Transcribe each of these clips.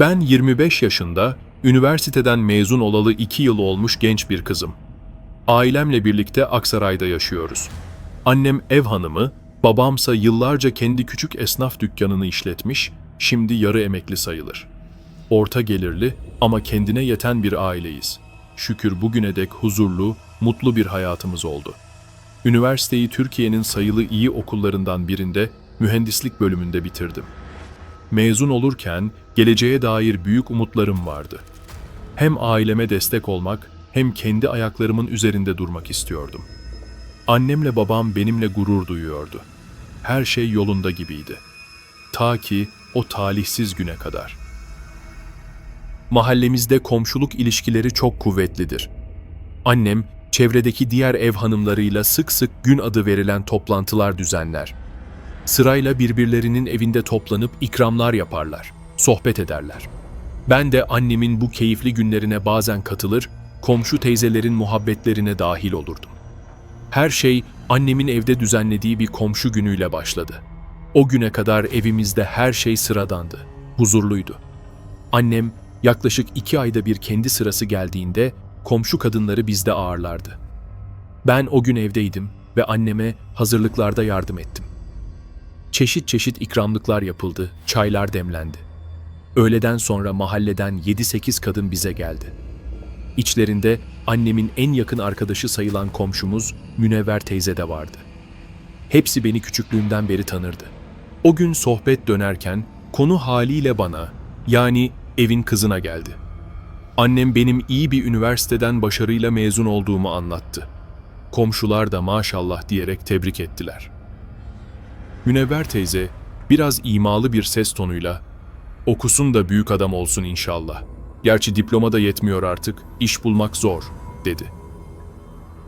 Ben 25 yaşında, üniversiteden mezun olalı 2 yıl olmuş genç bir kızım. Ailemle birlikte Aksaray'da yaşıyoruz. Annem ev hanımı, babamsa yıllarca kendi küçük esnaf dükkanını işletmiş, şimdi yarı emekli sayılır. Orta gelirli ama kendine yeten bir aileyiz. Şükür bugüne dek huzurlu, mutlu bir hayatımız oldu. Üniversiteyi Türkiye'nin sayılı iyi okullarından birinde mühendislik bölümünde bitirdim. Mezun olurken geleceğe dair büyük umutlarım vardı. Hem aileme destek olmak hem kendi ayaklarımın üzerinde durmak istiyordum. Annemle babam benimle gurur duyuyordu. Her şey yolunda gibiydi. Ta ki o talihsiz güne kadar. Mahallemizde komşuluk ilişkileri çok kuvvetlidir. Annem, çevredeki diğer ev hanımlarıyla sık sık gün adı verilen toplantılar düzenler. Sırayla birbirlerinin evinde toplanıp ikramlar yaparlar, sohbet ederler. Ben de annemin bu keyifli günlerine bazen katılır, komşu teyzelerin muhabbetlerine dahil olurdum. Her şey annemin evde düzenlediği bir komşu günüyle başladı. O güne kadar evimizde her şey sıradandı, huzurluydu. Annem yaklaşık iki ayda bir kendi sırası geldiğinde komşu kadınları bizde ağırlardı. Ben o gün evdeydim ve anneme hazırlıklarda yardım ettim. Çeşit çeşit ikramlıklar yapıldı, çaylar demlendi. Öğleden sonra mahalleden 7-8 kadın bize geldi. İçlerinde annemin en yakın arkadaşı sayılan komşumuz Münevver teyze de vardı. Hepsi beni küçüklüğümden beri tanırdı. O gün sohbet dönerken konu haliyle bana, yani evin kızına geldi. Annem benim iyi bir üniversiteden başarıyla mezun olduğumu anlattı. Komşular da maşallah diyerek tebrik ettiler. Münevver teyze biraz imalı bir ses tonuyla "Okusun da büyük adam olsun inşallah. Gerçi diploma da yetmiyor artık, iş bulmak zor." dedi.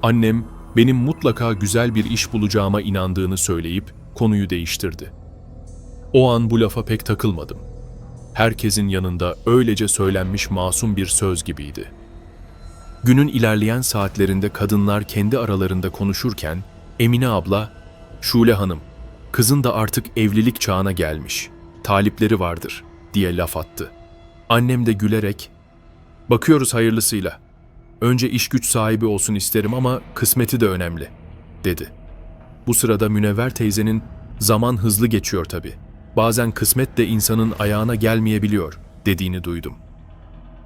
Annem benim mutlaka güzel bir iş bulacağıma inandığını söyleyip konuyu değiştirdi. O an bu lafa pek takılmadım. Herkesin yanında öylece söylenmiş masum bir söz gibiydi. Günün ilerleyen saatlerinde kadınlar kendi aralarında konuşurken Emine abla, "Şule Hanım, kızın da artık evlilik çağına gelmiş. Talipleri vardır." diye laf attı. Annem de gülerek, "Bakıyoruz hayırlısıyla. Önce iş güç sahibi olsun isterim ama kısmeti de önemli." dedi. Bu sırada Münevver teyzenin zaman hızlı geçiyor tabii. Bazen kısmet de insanın ayağına gelmeyebiliyor dediğini duydum.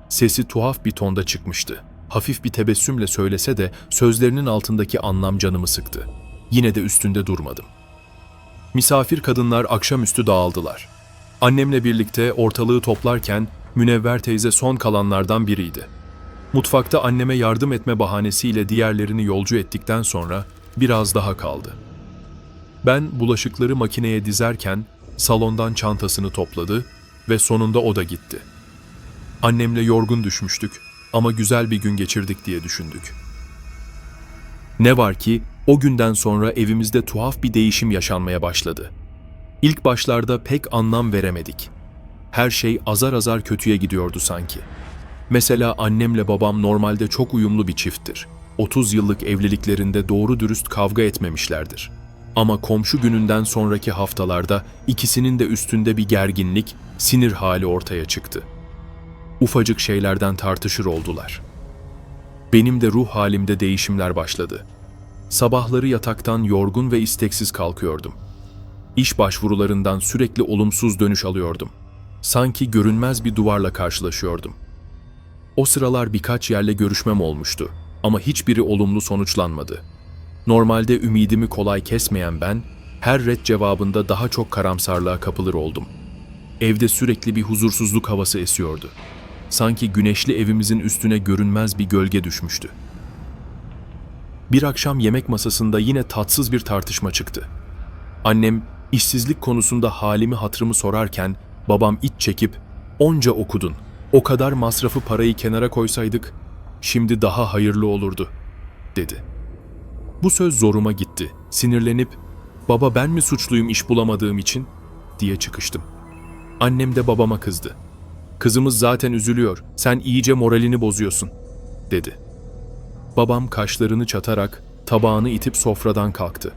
Sesi tuhaf bir tonda çıkmıştı. Hafif bir tebessümle söylese de sözlerinin altındaki anlam canımı sıktı. Yine de üstünde durmadım. Misafir kadınlar akşamüstü dağıldılar. Annemle birlikte ortalığı toplarken Münevver teyze son kalanlardan biriydi. Mutfakta anneme yardım etme bahanesiyle diğerlerini yolcu ettikten sonra biraz daha kaldı. Ben bulaşıkları makineye dizerken salondan çantasını topladı ve sonunda o da gitti. Annemle yorgun düşmüştük ama güzel bir gün geçirdik diye düşündük. Ne var ki o günden sonra evimizde tuhaf bir değişim yaşanmaya başladı. İlk başlarda pek anlam veremedik. Her şey azar azar kötüye gidiyordu sanki. Mesela annemle babam normalde çok uyumlu bir çifttir. 30 yıllık evliliklerinde doğru dürüst kavga etmemişlerdir. Ama komşu gününden sonraki haftalarda ikisinin de üstünde bir gerginlik, sinir hali ortaya çıktı. Ufacık şeylerden tartışır oldular. Benim de ruh halimde değişimler başladı. Sabahları yataktan yorgun ve isteksiz kalkıyordum. İş başvurularından sürekli olumsuz dönüş alıyordum. Sanki görünmez bir duvarla karşılaşıyordum. O sıralar birkaç yerle görüşmem olmuştu ama hiçbiri olumlu sonuçlanmadı. Normalde ümidimi kolay kesmeyen ben, her red cevabında daha çok karamsarlığa kapılır oldum. Evde sürekli bir huzursuzluk havası esiyordu. Sanki güneşli evimizin üstüne görünmez bir gölge düşmüştü. Bir akşam yemek masasında yine tatsız bir tartışma çıktı. Annem işsizlik konusunda halimi hatırımı sorarken babam iç çekip onca okudun, o kadar masrafı parayı kenara koysaydık şimdi daha hayırlı olurdu dedi. Bu söz zoruma gitti. Sinirlenip baba ben mi suçluyum iş bulamadığım için diye çıkıştım. Annem de babama kızdı. Kızımız zaten üzülüyor. Sen iyice moralini bozuyorsun dedi. Babam kaşlarını çatarak tabağını itip sofradan kalktı.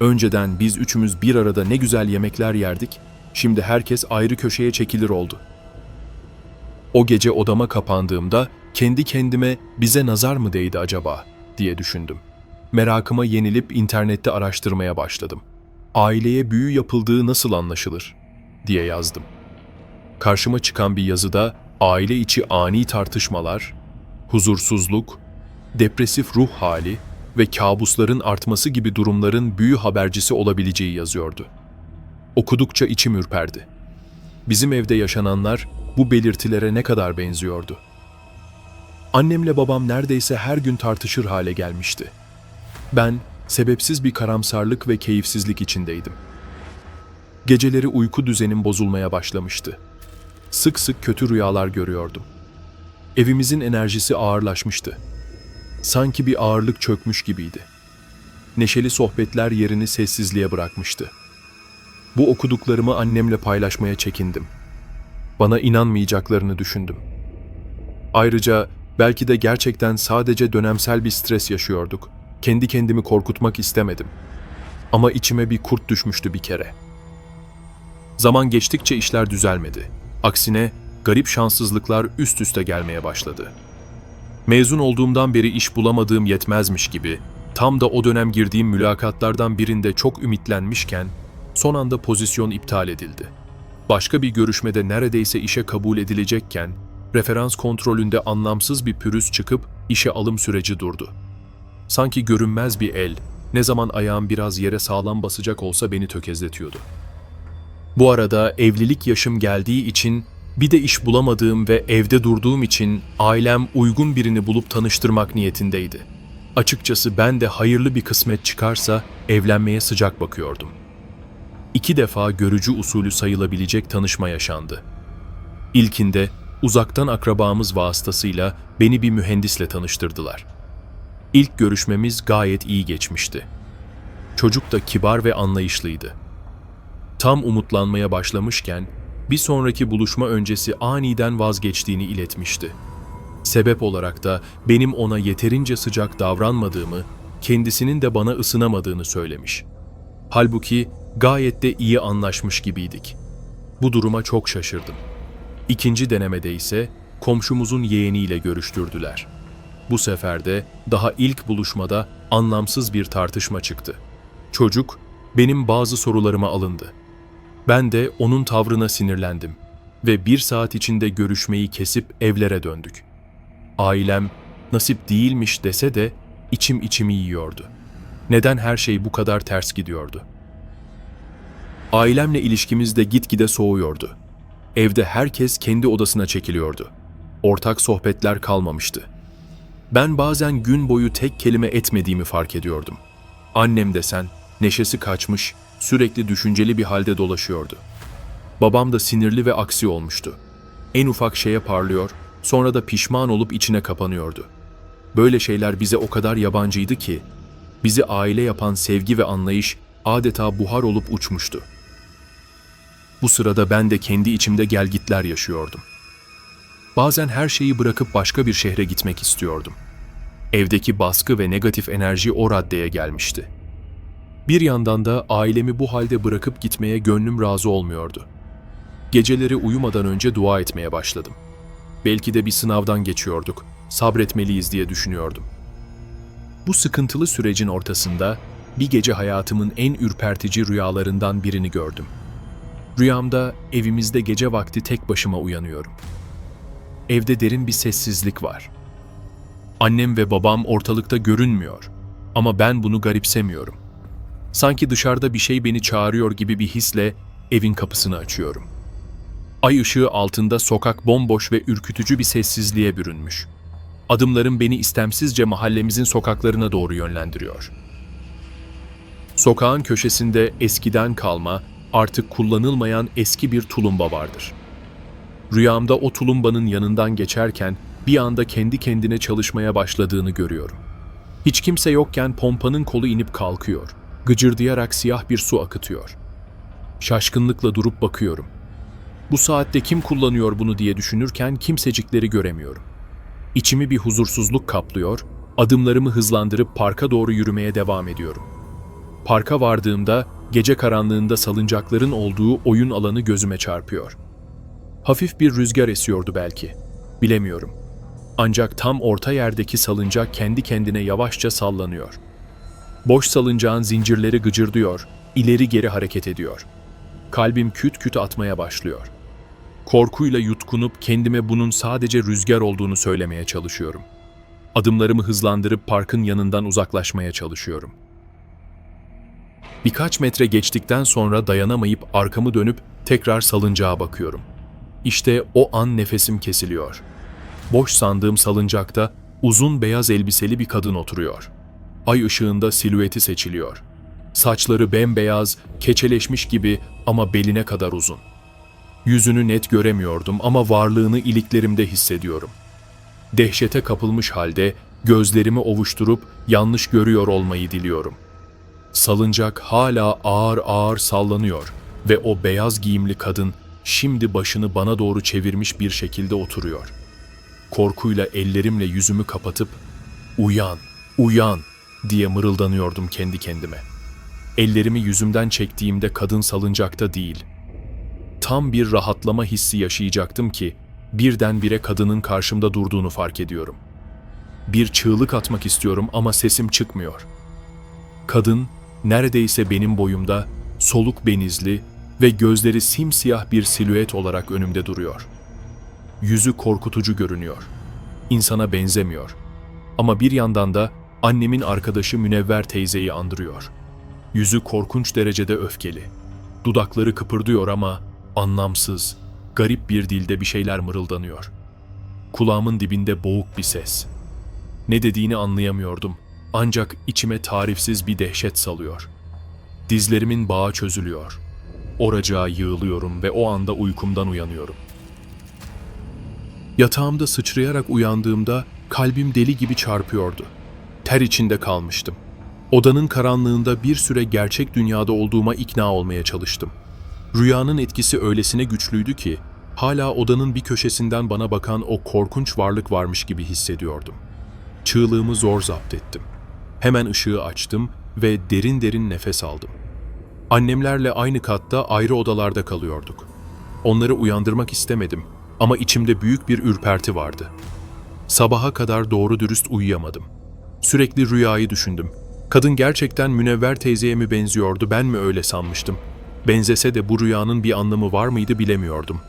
Önceden biz üçümüz bir arada ne güzel yemekler yerdik. Şimdi herkes ayrı köşeye çekilir oldu. O gece odama kapandığımda kendi kendime bize nazar mı değdi acaba diye düşündüm. Merakıma yenilip internette araştırmaya başladım. Aileye büyü yapıldığı nasıl anlaşılır diye yazdım. Karşıma çıkan bir yazıda aile içi ani tartışmalar, huzursuzluk, depresif ruh hali ve kabusların artması gibi durumların büyü habercisi olabileceği yazıyordu. Okudukça içim ürperdi. Bizim evde yaşananlar bu belirtilere ne kadar benziyordu. Annemle babam neredeyse her gün tartışır hale gelmişti. Ben sebepsiz bir karamsarlık ve keyifsizlik içindeydim. Geceleri uyku düzenim bozulmaya başlamıştı. Sık sık kötü rüyalar görüyordum. Evimizin enerjisi ağırlaşmıştı. Sanki bir ağırlık çökmüş gibiydi. Neşeli sohbetler yerini sessizliğe bırakmıştı. Bu okuduklarımı annemle paylaşmaya çekindim. Bana inanmayacaklarını düşündüm. Ayrıca belki de gerçekten sadece dönemsel bir stres yaşıyorduk. Kendi kendimi korkutmak istemedim. Ama içime bir kurt düşmüştü bir kere. Zaman geçtikçe işler düzelmedi. Aksine garip şanssızlıklar üst üste gelmeye başladı. Mezun olduğumdan beri iş bulamadığım yetmezmiş gibi, tam da o dönem girdiğim mülakatlardan birinde çok ümitlenmişken, son anda pozisyon iptal edildi. Başka bir görüşmede neredeyse işe kabul edilecekken, referans kontrolünde anlamsız bir pürüz çıkıp işe alım süreci durdu. Sanki görünmez bir el, ne zaman ayağım biraz yere sağlam basacak olsa beni tökezletiyordu. Bu arada evlilik yaşım geldiği için bir de iş bulamadığım ve evde durduğum için ailem uygun birini bulup tanıştırmak niyetindeydi. Açıkçası ben de hayırlı bir kısmet çıkarsa evlenmeye sıcak bakıyordum. İki defa görücü usulü sayılabilecek tanışma yaşandı. İlkinde uzaktan akrabamız vasıtasıyla beni bir mühendisle tanıştırdılar. İlk görüşmemiz gayet iyi geçmişti. Çocuk da kibar ve anlayışlıydı. Tam umutlanmaya başlamışken bir sonraki buluşma öncesi aniden vazgeçtiğini iletmişti. Sebep olarak da benim ona yeterince sıcak davranmadığımı, kendisinin de bana ısınamadığını söylemiş. Halbuki gayet de iyi anlaşmış gibiydik. Bu duruma çok şaşırdım. İkinci denemede ise komşumuzun yeğeniyle görüştürdüler. Bu sefer de daha ilk buluşmada anlamsız bir tartışma çıktı. Çocuk benim bazı sorularıma alındı. Ben de onun tavrına sinirlendim ve bir saat içinde görüşmeyi kesip evlere döndük. Ailem nasip değilmiş dese de içim içimi yiyordu. Neden her şey bu kadar ters gidiyordu? Ailemle ilişkimiz de gitgide soğuyordu. Evde herkes kendi odasına çekiliyordu. Ortak sohbetler kalmamıştı. Ben bazen gün boyu tek kelime etmediğimi fark ediyordum. Annem desen neşesi kaçmış, sürekli düşünceli bir halde dolaşıyordu. Babam da sinirli ve aksi olmuştu. En ufak şeye parlıyor, sonra da pişman olup içine kapanıyordu. Böyle şeyler bize o kadar yabancıydı ki, bizi aile yapan sevgi ve anlayış adeta buhar olup uçmuştu. Bu sırada ben de kendi içimde gelgitler yaşıyordum. Bazen her şeyi bırakıp başka bir şehre gitmek istiyordum. Evdeki baskı ve negatif enerji o raddeye gelmişti. Bir yandan da ailemi bu halde bırakıp gitmeye gönlüm razı olmuyordu. Geceleri uyumadan önce dua etmeye başladım. Belki de bir sınavdan geçiyorduk, sabretmeliyiz diye düşünüyordum. Bu sıkıntılı sürecin ortasında bir gece hayatımın en ürpertici rüyalarından birini gördüm. Rüyamda evimizde gece vakti tek başıma uyanıyorum. Evde derin bir sessizlik var. Annem ve babam ortalıkta görünmüyor ama ben bunu garipsemiyorum. Sanki dışarıda bir şey beni çağırıyor gibi bir hisle evin kapısını açıyorum. Ay ışığı altında sokak bomboş ve ürkütücü bir sessizliğe bürünmüş. Adımlarım beni istemsizce mahallemizin sokaklarına doğru yönlendiriyor. Sokağın köşesinde eskiden kalma, artık kullanılmayan eski bir tulumba vardır. Rüyamda o tulumbanın yanından geçerken bir anda kendi kendine çalışmaya başladığını görüyorum. Hiç kimse yokken pompanın kolu inip kalkıyor. Gıcırdayarak siyah bir su akıtıyor. Şaşkınlıkla durup bakıyorum. Bu saatte kim kullanıyor bunu diye düşünürken kimsecikleri göremiyorum. İçimi bir huzursuzluk kaplıyor, adımlarımı hızlandırıp parka doğru yürümeye devam ediyorum. Parka vardığımda gece karanlığında salıncakların olduğu oyun alanı gözüme çarpıyor. Hafif bir rüzgar esiyordu belki. Bilemiyorum. Ancak tam orta yerdeki salıncak kendi kendine yavaşça sallanıyor. Boş salıncağın zincirleri gıcırdıyor, ileri geri hareket ediyor. Kalbim küt küt atmaya başlıyor. Korkuyla yutkunup kendime bunun sadece rüzgar olduğunu söylemeye çalışıyorum. Adımlarımı hızlandırıp parkın yanından uzaklaşmaya çalışıyorum. Birkaç metre geçtikten sonra dayanamayıp arkamı dönüp tekrar salıncağa bakıyorum. İşte o an nefesim kesiliyor. Boş sandığım salıncakta uzun beyaz elbiseli bir kadın oturuyor. Ay ışığında silüeti seçiliyor. Saçları bembeyaz, keçeleşmiş gibi ama beline kadar uzun. Yüzünü net göremiyordum ama varlığını iliklerimde hissediyorum. Dehşete kapılmış halde gözlerimi ovuşturup yanlış görüyor olmayı diliyorum. Salıncak hala ağır ağır sallanıyor ve o beyaz giyimli kadın şimdi başını bana doğru çevirmiş bir şekilde oturuyor. Korkuyla ellerimle yüzümü kapatıp "Uyan, uyan." Diye mırıldanıyordum kendi kendime. Ellerimi yüzümden çektiğimde kadın salıncakta değil. Tam bir rahatlama hissi yaşayacaktım ki birdenbire kadının karşımda durduğunu fark ediyorum. Bir çığlık atmak istiyorum ama sesim çıkmıyor. Kadın neredeyse benim boyumda, soluk benizli ve gözleri simsiyah bir silüet olarak önümde duruyor. Yüzü korkutucu görünüyor. İnsana benzemiyor. Ama bir yandan da annemin arkadaşı Münevver teyzeyi andırıyor. Yüzü korkunç derecede öfkeli. Dudakları kıpırdıyor ama anlamsız, garip bir dilde bir şeyler mırıldanıyor. Kulağımın dibinde boğuk bir ses. Ne dediğini anlayamıyordum ancak içime tarifsiz bir dehşet salıyor. Dizlerimin bağı çözülüyor. Oracığa yığılıyorum ve o anda uykumdan uyanıyorum. Yatağımda sıçrayarak uyandığımda kalbim deli gibi çarpıyordu. Ter içinde kalmıştım. Odanın karanlığında bir süre gerçek dünyada olduğuma ikna olmaya çalıştım. Rüyanın etkisi öylesine güçlüydü ki hala odanın bir köşesinden bana bakan o korkunç varlık varmış gibi hissediyordum. Çığlığımı zor zapt ettim. Hemen ışığı açtım ve derin derin nefes aldım. Annemlerle aynı katta ayrı odalarda kalıyorduk. Onları uyandırmak istemedim ama içimde büyük bir ürperti vardı. Sabaha kadar doğru dürüst uyuyamadım. Sürekli rüyayı düşündüm. Kadın gerçekten Münevver teyzeye mi benziyordu, ben mi öyle sanmıştım? Benzese de bu rüyanın bir anlamı var mıydı bilemiyordum.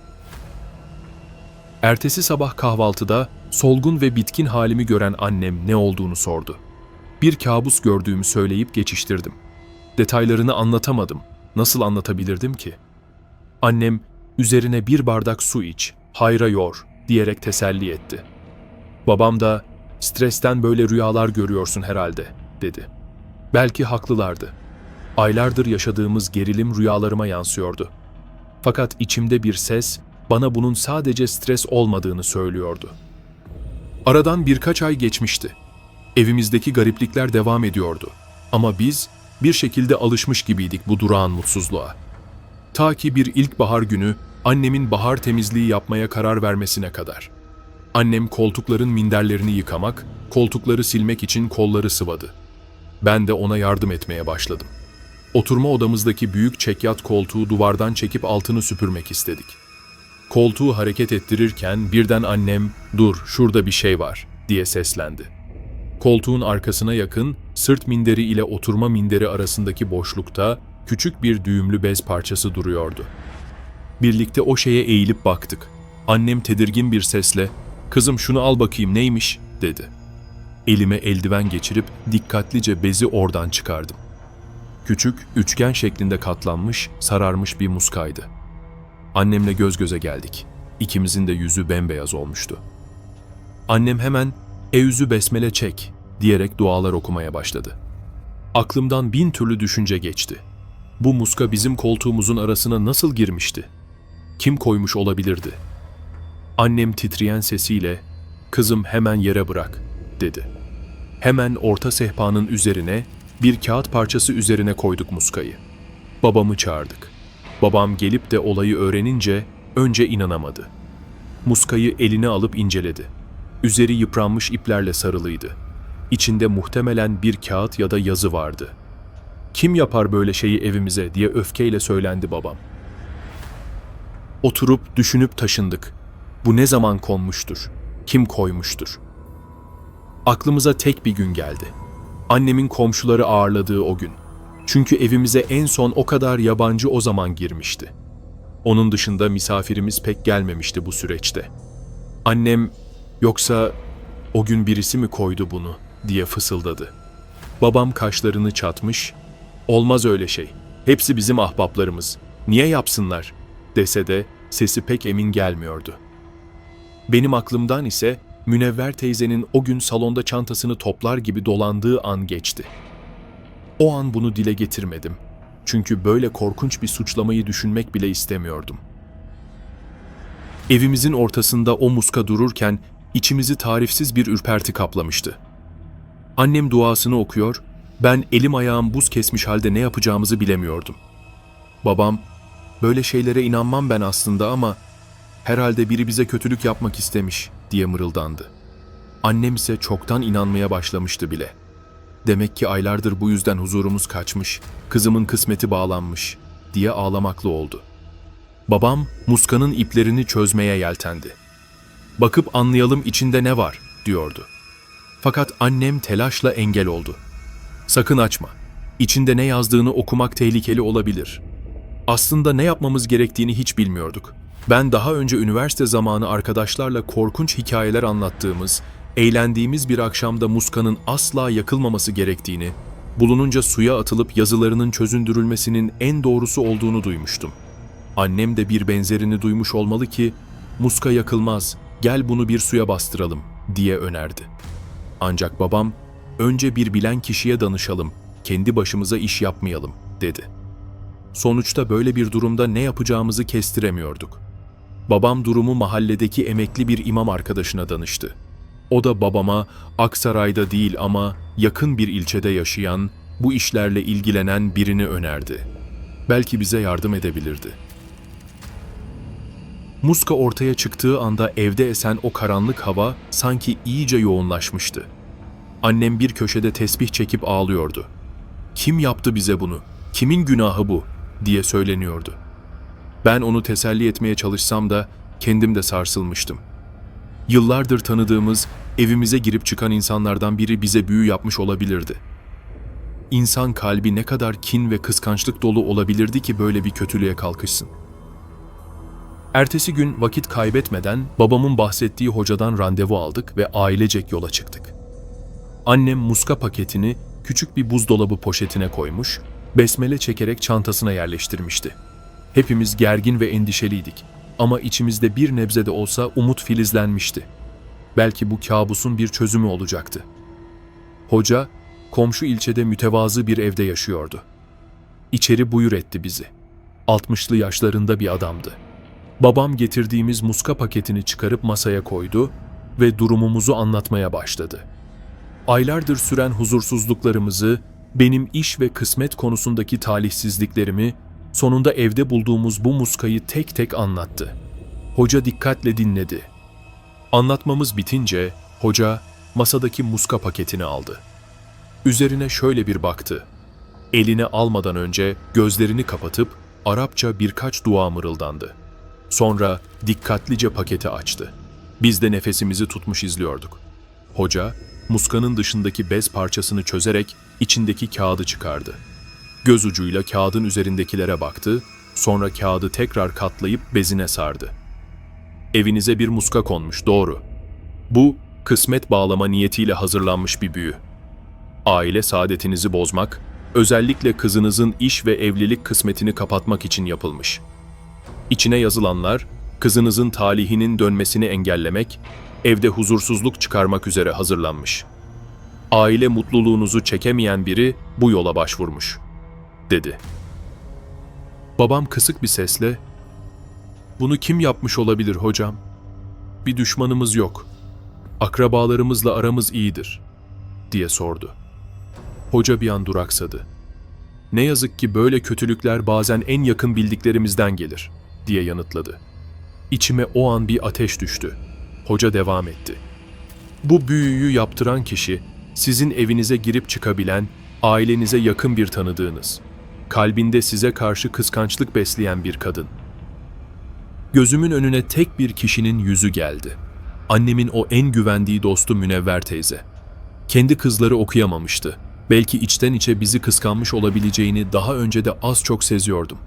Ertesi sabah kahvaltıda solgun ve bitkin halimi gören annem ne olduğunu sordu. Bir kabus gördüğümü söyleyip geçiştirdim. Detaylarını anlatamadım. Nasıl anlatabilirdim ki? Annem üzerine bir bardak su iç, hayra yor diyerek teselli etti. Babam da stresten böyle rüyalar görüyorsun herhalde dedi. Belki haklılardı. Aylardır yaşadığımız gerilim rüyalarıma yansıyordu. Fakat içimde bir ses bana bunun sadece stres olmadığını söylüyordu. Aradan birkaç ay geçmişti. Evimizdeki gariplikler devam ediyordu. Ama biz bir şekilde alışmış gibiydik bu durağan mutsuzluğa. Ta ki bir ilkbahar günü annemin bahar temizliği yapmaya karar vermesine kadar. Annem koltukların minderlerini yıkamak, koltukları silmek için kolları sıvadı. Ben de ona yardım etmeye başladım. Oturma odamızdaki büyük çekyat koltuğu duvardan çekip altını süpürmek istedik. Koltuğu hareket ettirirken birden annem "Dur, şurada bir şey var." diye seslendi. Koltuğun arkasına yakın, sırt minderi ile oturma minderi arasındaki boşlukta küçük bir düğümlü bez parçası duruyordu. Birlikte o şeye eğilip baktık. Annem tedirgin bir sesle, "Kızım şunu al bakayım neymiş?" dedi. Elime eldiven geçirip dikkatlice bezi oradan çıkardım. Küçük, üçgen şeklinde katlanmış, sararmış bir muskaydı. Annemle göz göze geldik. İkimizin de yüzü bembeyaz olmuştu. Annem hemen "Eûzü besmele çek." diyerek dualar okumaya başladı. Aklımdan bin türlü düşünce geçti. Bu muska bizim koltuğumuzun arasına nasıl girmişti? Kim koymuş olabilirdi? Annem titreyen sesiyle "Kızım hemen yere bırak." dedi. Hemen orta sehpanın üzerine bir kağıt parçası üzerine koyduk muskayı. Babamı çağırdık. Babam gelip de olayı öğrenince önce inanamadı. Muskayı eline alıp inceledi. Üzeri yıpranmış iplerle sarılıydı. İçinde muhtemelen bir kağıt ya da yazı vardı. Kim yapar böyle şeyi evimize diye öfkeyle söylendi babam. Oturup düşünüp taşındık. Bu ne zaman konmuştur? kim koymuştur? Aklımıza tek bir gün geldi. Annemin komşuları ağırladığı o gün. Çünkü evimize en son o kadar yabancı o zaman girmişti. Onun dışında misafirimiz pek gelmemişti bu süreçte. Annem, yoksa o gün birisi mi koydu bunu diye fısıldadı. Babam kaşlarını çatmış, olmaz öyle şey, hepsi bizim ahbaplarımız, niye yapsınlar dese de sesi pek emin gelmiyordu. Benim aklımdan ise Münevver teyzenin o gün salonda çantasını toplar gibi dolandığı an geçti. O an bunu dile getirmedim. Çünkü böyle korkunç bir suçlamayı düşünmek bile istemiyordum. Evimizin ortasında o muska dururken içimizi tarifsiz bir ürperti kaplamıştı. Annem duasını okuyor, ben elim ayağım buz kesmiş halde ne yapacağımızı bilemiyordum. Babam, böyle şeylere inanmam ben aslında ama herhalde biri bize kötülük yapmak istemiş diye mırıldandı. Annem ise çoktan inanmaya başlamıştı bile. Demek ki aylardır bu yüzden huzurumuz kaçmış, kızımın kısmeti bağlanmış diye ağlamaklı oldu. Babam muskanın iplerini çözmeye yeltendi. Bakıp anlayalım içinde ne var diyordu. Fakat annem telaşla engel oldu. Sakın açma. İçinde ne yazdığını okumak tehlikeli olabilir. Aslında ne yapmamız gerektiğini hiç bilmiyorduk. Ben daha önce üniversite zamanı arkadaşlarla korkunç hikayeler anlattığımız, eğlendiğimiz bir akşamda muskanın asla yakılmaması gerektiğini, bulununca suya atılıp yazılarının çözündürülmesinin en doğrusu olduğunu duymuştum. Annem de bir benzerini duymuş olmalı ki, muska yakılmaz, gel bunu bir suya bastıralım diye önerdi. Ancak babam, önce bir bilen kişiye danışalım, kendi başımıza iş yapmayalım dedi. Sonuçta böyle bir durumda ne yapacağımızı kestiremiyorduk. Babam durumu mahalledeki emekli bir imam arkadaşına danıştı. O da babama Aksaray'da değil ama yakın bir ilçede yaşayan, bu işlerle ilgilenen birini önerdi. Belki bize yardım edebilirdi. Muska ortaya çıktığı anda evde esen o karanlık hava sanki iyice yoğunlaşmıştı. Annem bir köşede tesbih çekip ağlıyordu. Kim yaptı bize bunu? Kimin günahı bu? diye söyleniyordu. Ben onu teselli etmeye çalışsam da kendim de sarsılmıştım. Yıllardır tanıdığımız, evimize girip çıkan insanlardan biri bize büyü yapmış olabilirdi. İnsan kalbi ne kadar kin ve kıskançlık dolu olabilirdi ki böyle bir kötülüğe kalkışsın. Ertesi gün vakit kaybetmeden babamın bahsettiği hocadan randevu aldık ve ailecek yola çıktık. Annem muska paketini küçük bir buzdolabı poşetine koymuş, besmele çekerek çantasına yerleştirmişti. Hepimiz gergin ve endişeliydik ama içimizde bir nebze de olsa umut filizlenmişti. Belki bu kabusun bir çözümü olacaktı. Hoca, komşu ilçede mütevazı bir evde yaşıyordu. İçeri buyur etti bizi. 60'lı yaşlarında bir adamdı. Babam getirdiğimiz muska paketini çıkarıp masaya koydu ve durumumuzu anlatmaya başladı. Aylardır süren huzursuzluklarımızı, benim iş ve kısmet konusundaki talihsizliklerimi, sonunda evde bulduğumuz bu muskayı tek tek anlattı. Hoca dikkatle dinledi. Anlatmamız bitince hoca masadaki muska paketini aldı. Üzerine şöyle bir baktı. Eline almadan önce gözlerini kapatıp Arapça birkaç dua mırıldandı. Sonra dikkatlice paketi açtı. Biz de nefesimizi tutmuş izliyorduk. Hoca, muskanın dışındaki bez parçasını çözerek içindeki kağıdı çıkardı. Göz ucuyla kağıdın üzerindekilere baktı, sonra kağıdı tekrar katlayıp bezine sardı. Evinize bir muska konmuş, doğru. Bu, kısmet bağlama niyetiyle hazırlanmış bir büyü. Aile saadetinizi bozmak, özellikle kızınızın iş ve evlilik kısmetini kapatmak için yapılmış. İçine yazılanlar, kızınızın talihinin dönmesini engellemek, evde huzursuzluk çıkarmak üzere hazırlanmış. Aile mutluluğunuzu çekemeyen biri bu yola başvurmuş, dedi. Babam kısık bir sesle, bunu kim yapmış olabilir hocam? Bir düşmanımız yok. Akrabalarımızla aramız iyidir, diye sordu. Hoca bir an duraksadı. Ne yazık ki böyle kötülükler bazen en yakın bildiklerimizden gelir, diye yanıtladı. İçime o an bir ateş düştü. Hoca devam etti. Bu büyüyü yaptıran kişi, sizin evinize girip çıkabilen, ailenize yakın bir tanıdığınız, kalbinde size karşı kıskançlık besleyen bir kadın. Gözümün önüne tek bir kişinin yüzü geldi. annemin o en güvendiği dostu Münevver teyze. Kendi kızları okuyamamıştı. Belki içten içe bizi kıskanmış olabileceğini daha önce de az çok seziyordum.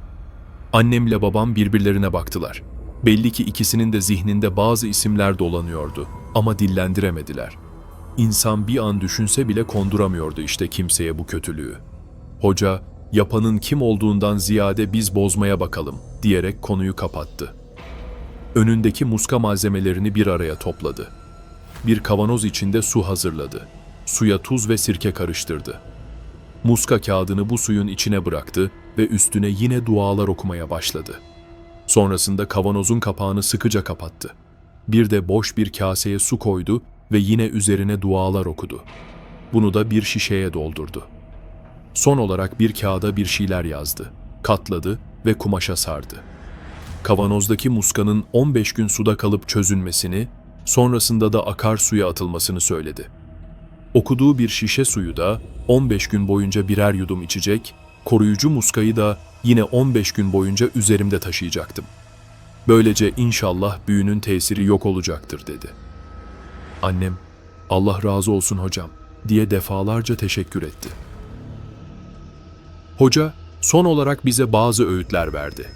Annemle babam birbirlerine baktılar. Belli ki ikisinin de zihninde bazı isimler dolanıyordu ama dillendiremediler. İnsan bir an düşünse bile konduramıyordu işte kimseye bu kötülüğü. Hoca, yapanın kim olduğundan ziyade biz bozmaya bakalım diyerek konuyu kapattı. Önündeki muska malzemelerini bir araya topladı. Bir kavanoz içinde su hazırladı. Suya tuz ve sirke karıştırdı. Muska kağıdını bu suyun içine bıraktı ve üstüne yine dualar okumaya başladı. Sonrasında kavanozun kapağını sıkıca kapattı. Bir de boş bir kaseye su koydu ve yine üzerine dualar okudu. Bunu da bir şişeye doldurdu. Son olarak bir kağıda bir şeyler yazdı, katladı ve kumaşa sardı. Kavanozdaki muskanın 15 gün suda kalıp çözünmesini, sonrasında da akarsuya atılmasını söyledi. Okuduğu bir şişe suyu da 15 gün boyunca birer yudum içecek, koruyucu muskayı da yine 15 gün boyunca üzerimde taşıyacaktım. Böylece inşallah büyünün tesiri yok olacaktır dedi. Annem, Allah razı olsun hocam diye defalarca teşekkür etti. Hoca son olarak bize bazı öğütler verdi.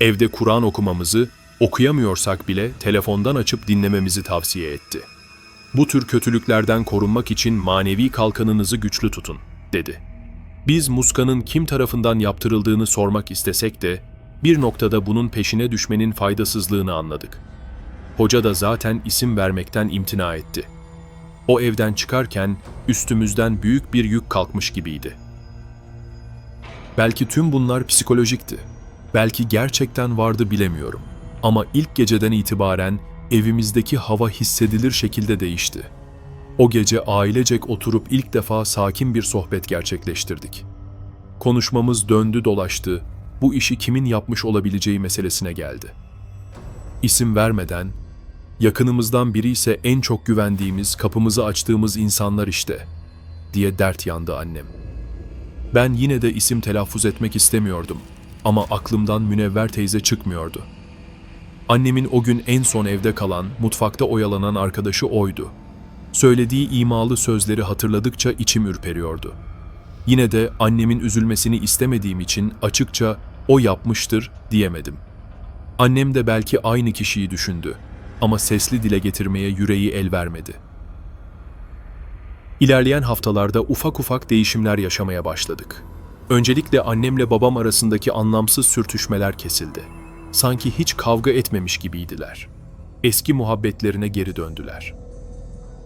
Evde Kur'an okumamızı, okuyamıyorsak bile telefondan açıp dinlememizi tavsiye etti. Bu tür kötülüklerden korunmak için manevi kalkanınızı güçlü tutun, dedi. Biz muskanın kim tarafından yaptırıldığını sormak istesek de, bir noktada bunun peşine düşmenin faydasızlığını anladık. Hoca da zaten isim vermekten imtina etti. O evden çıkarken üstümüzden büyük bir yük kalkmış gibiydi. Belki tüm bunlar psikolojikti. Belki gerçekten vardı bilemiyorum. Ama ilk geceden itibaren evimizdeki hava hissedilir şekilde değişti. O gece ailecek oturup ilk defa sakin bir sohbet gerçekleştirdik. Konuşmamız döndü dolaştı, bu işi kimin yapmış olabileceği meselesine geldi. İsim vermeden, yakınımızdan biri ise en çok güvendiğimiz, kapımızı açtığımız insanlar işte, diye dert yandı annem. Ben yine de isim telaffuz etmek istemiyordum ama aklımdan Münevver teyze çıkmıyordu. Annemin o gün en son evde kalan, mutfakta oyalanan arkadaşı oydu. Söylediği imalı sözleri hatırladıkça içim ürperiyordu. Yine de annemin üzülmesini istemediğim için açıkça o yapmıştır diyemedim. Annem de belki aynı kişiyi düşündü ama sesli dile getirmeye yüreği el vermedi. İlerleyen haftalarda ufak ufak değişimler yaşamaya başladık. Öncelikle annemle babam arasındaki anlamsız sürtüşmeler kesildi. Sanki hiç kavga etmemiş gibiydiler. Eski muhabbetlerine geri döndüler.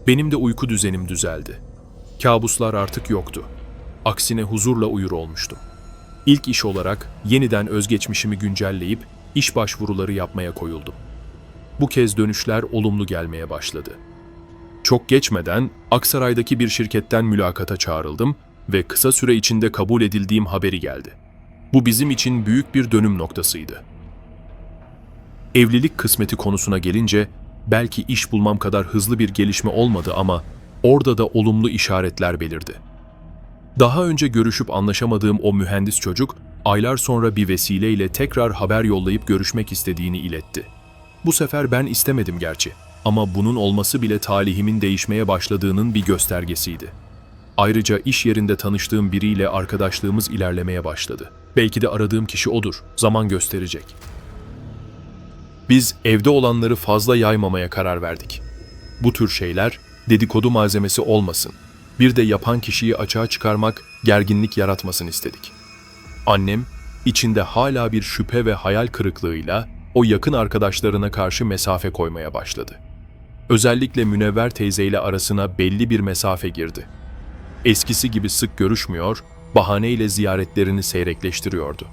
Benim de uyku düzenim düzeldi. Kabuslar artık yoktu. Aksine huzurla uyur olmuştum. İlk iş olarak yeniden özgeçmişimi güncelleyip iş başvuruları yapmaya koyuldum. Bu kez dönüşler olumlu gelmeye başladı. Çok geçmeden Aksaray'daki bir şirketten mülakata çağrıldım ve kısa süre içinde kabul edildiğim haberi geldi. Bu bizim için büyük bir dönüm noktasıydı. Evlilik kısmeti konusuna gelince belki iş bulmam kadar hızlı bir gelişme olmadı ama orada da olumlu işaretler belirdi. Daha önce görüşüp anlaşamadığım o mühendis çocuk aylar sonra bir vesileyle tekrar haber yollayıp görüşmek istediğini iletti. Bu sefer ben istemedim gerçi ama bunun olması bile talihimin değişmeye başladığının bir göstergesiydi. Ayrıca iş yerinde tanıştığım biriyle arkadaşlığımız ilerlemeye başladı. Belki de aradığım kişi odur, zaman gösterecek. Biz evde olanları fazla yaymamaya karar verdik. Bu tür şeyler dedikodu malzemesi olmasın. Bir de yapan kişiyi açığa çıkarmak, gerginlik yaratmasın istedik. Annem, içinde hala bir şüphe ve hayal kırıklığıyla o yakın arkadaşlarına karşı mesafe koymaya başladı. Özellikle Münevver teyzeyle arasına belli bir mesafe girdi. Eskisi gibi sık görüşmüyor, bahaneyle ziyaretlerini seyrekleştiriyordu.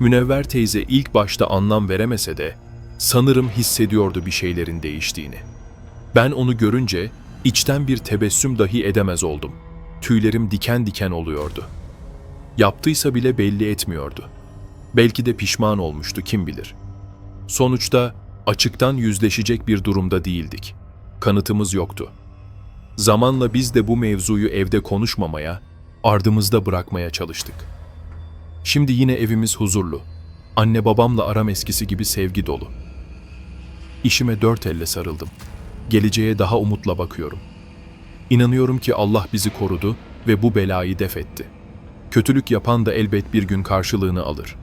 Münevver teyze ilk başta anlam veremese de sanırım hissediyordu bir şeylerin değiştiğini. Ben onu görünce içten bir tebessüm dahi edemez oldum. Tüylerim diken diken oluyordu. Yaptıysa bile belli etmiyordu. Belki de pişman olmuştu kim bilir. Sonuçta açıktan yüzleşecek bir durumda değildik. Kanıtımız yoktu. Zamanla biz de bu mevzuyu evde konuşmamaya, ardımızda bırakmaya çalıştık. Şimdi yine evimiz huzurlu. Anne babamla aram eskisi gibi sevgi dolu. İşime dört elle sarıldım. geleceğe daha umutla bakıyorum. İnanıyorum ki Allah bizi korudu ve bu belayı def etti. Kötülük yapan da elbet bir gün karşılığını alır.